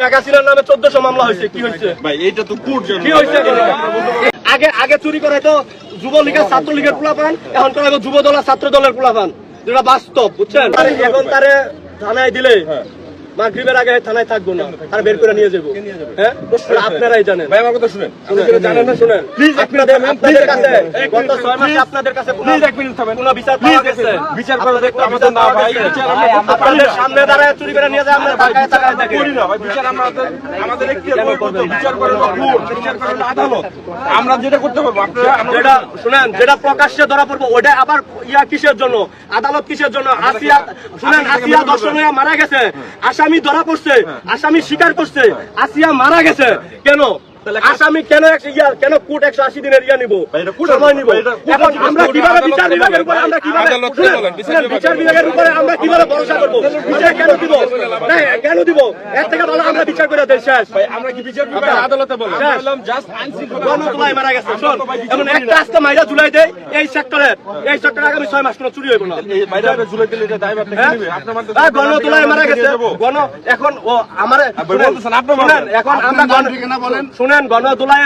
শেখ হাসিনার নামে চোদ্দশো মামলা হয়েছে। কি হয়েছে? ভাই এইটা তো কি হয়েছে? আগে আগে চুরি করে তো যুবলীগের ছাত্রলীগের পোলাপান এখন করে যুব দল আর ছাত্র দলের পোলাপান। যেটা বাস্তব বুঝছেন? এখন তারে থানায় দিলে। মাগরিবের আগে থানায় থাকব না আর বের করে নিয়ে যাব। হ্যাঁ? আপনারাই জানেন। ভাই আমার কথা শুনেন। জানেন না শুনেন আপনাদের আপনাদের কাছে গত ছয় মাসে আপনাদের কাছে কোনো প্লিজ এক মিনিট থামেন। কোনো বিচার পাওয়া গেছে? বিচার আপনাদের কোনো আমাদের না ভাই। বিচার আমরা আপনাদের সামনে দাঁড়ায় চুরি করে নিয়ে যায় আমরা করি না ভাই। বিচার আমাদের আমাদের একটি বিচার কোর্ট বিচার আদালত। আমরা যেটা করতে পারব আপনারা যেটা শুনেন যেটা প্রকাশ্যে ধরা পড়ব ওটা আবার ইয়া কিসের জন্য? আদালত কিসের জন্য? আসিয়া শুনেন আসিয়া দর্শন মারা গেছে। আসামি ধরা পড়ছে আসামি স্বীকার করছে আসিয়া মারা গেছে। কেন? আসামি কেন কেন কোর্ট একশো আশি দিনের ইয়া নিব? সময় নিব। এখন আমরা কীভাবে বিচার বিভাগের উপরে আমরা কীভাবে বিচার বিভাগের উপরে আমরা কীভাবে ভরসা করব? বিচার কেন দিব? কেন দিব। এর থেকে ভালো আমরা বিচার করে দেই শেষ। ভাই আমরা কি বিচার বিভাগ আদালতে বললাম। জাস্ট আইন শৃঙ্খলা মারা গেছে। শোন এমন একটা আজকে মাইরা জুলাই দেয় এই সেক্টরে এই সেক্টরে আগামী ছয় মাস কোনো চুরি হইব না। এই বাইরে দিলে এটা দায় আপনি হ্যাঁ? নেবে আপনার মাধ্যমে আহ, গণতলায় মারা গেছে। গণ এখন ও আমার বলতেছেন, আপনি বলেন। শুনেন এখন আমরা গণ- শুনেন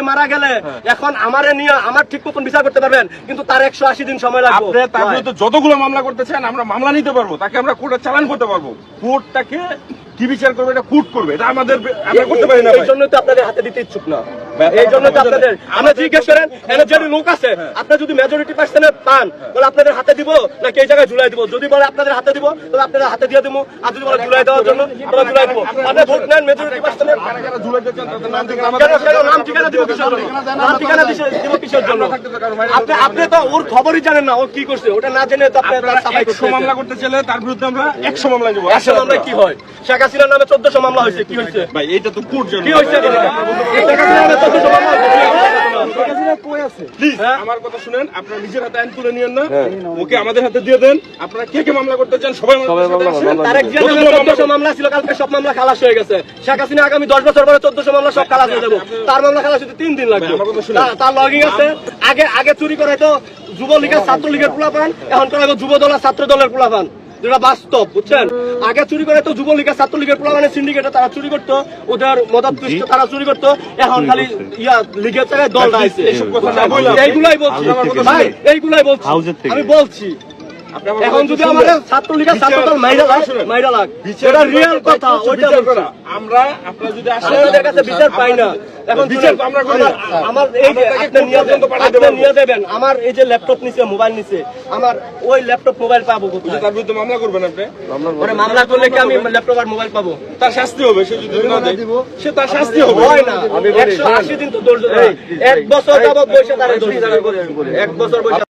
মারা গেলে এখন আমারে নিয়ে আমার ঠিক মতন বিচার করতে পারবেন কিন্তু তার একশো আশি দিন সময় লাগবে। আপনি তার যতগুলো মামলা করতে চান আমরা মামলা নিতে পারব। তাকে আমরা কোর্টে চালান করতে পারব। কোর্টটাকে কি বিচার করবে? এটা কুট করবে। এটা আমাদের আমরা করতে পারি না এই জন্য তো আপনাদের হাতে দিতে ইচ্ছুক না। এই জন্য তো আপনাদের আমরা জিজ্ঞেস করেন যে লোক আছে আপনি যদি মেজরিটি পার্সেন্ট পান বলে আপনাদের হাতে দিব নাকি এই জায়গায় ঝুলাই দিব? যদি বলে আপনাদের হাতে দিব তাহলে আপনাদের হাতে দিয়ে দিব। আর যদি বলে ঝুলাই দেওয়ার জন্য তাহলে ঝুলাই দিব। আপনি ভোট নেন মেজরিটি পার্সেন্ট নাম ঠিকানা দিব কিসের জন্য? নাম ঠিকানা দিব কিসের জন্য? আপনি আপনি তো ওর খবরই জানেন না ও কি করছে ওটা না জেনে তো আপনি তার সাফাই একশো করতে মামলা করতে চাইলে তার বিরুদ্ধে আমরা একশো মামলা নেব। একশো মামলায় কি হয়? শেখ হাসিনার নামে চোদ্দশো মামলা হয়েছে কি হয়েছে? ভাই এটা তো কোর্ট জানো কি হয়েছে? শেখ হাসিনার নামে হ্যাঁ? আমার কথা শুনেন আপনারা নিজের হাতে আইন তুলে নিয়েন না। ওকে আমাদের হাতে দিয়ে দেন। আপনারা কে কে মামলা করতে চান সবাই আমাদের সাথে আসেন। তারেক জিয়ার নামে যতগুলো মামলা ছিল কালকে সব মামলা খালাস হয়ে গেছে। শেখ হাসিনা আগামী দশ বছর পরে চোদ্দশো মামলা সব খালাস হয়ে যাব। তার মামলা খালাস হতে তিন দিন লাগবে। তার লগিং আছে। আগে আগে চুরি করে তো যুবলীগের ছাত্রলীগের পোলাপান এখন করে যুব দল আর ছাত্র দলের পোলাপান। যেটা বাস্তব বুঝছেন? আগে চুরি করে তো যুবলীগের ছাত্রলীগের পোলাপানের সিন্ডিকেটে তারা চুরি করতো ওদের মদত তারা চুরি করতো এখন খালি ইয়া লিগের জায়গায় দল এইসব কথা এইগুলাই বলছি। ভাই এইগুলাই বলছি। আমি বলছি এখন যদি আমাদের ছাত্রলীগের ছাত্রদল মাইরা লাগ মাইরা লাগ। এটা রিয়েল কথা ওইটা বলছি। আমরা আপনারা যদি আসেন আপনাদের কাছে বিচার পাই না। এখন বিচার আমরা করি আমার- আমার এই যে আপনি নিয়ে কোর্ট পর্যন্ত যাবেন, পাঠাতে আপনি পারব। নিয়ে যাবেন আমার এই যে ল্যাপটপ নিছে মোবাইল নিছে আমার ওই ল্যাপটপ মোবাইল পাবো কোথায়? তার বিরুদ্ধে মামলা করবেন আপনি? মানে মামলা করলে কি আমি ল্যাপটপ আর মোবাইল পাবো? তার শাস্তি হবে সে যদি না দেয় সে তার শাস্তি হবে। হয় না। একশো আশি দিন তো ধৈর্য এক বছর যাবত বসে তারা এক বছর বসে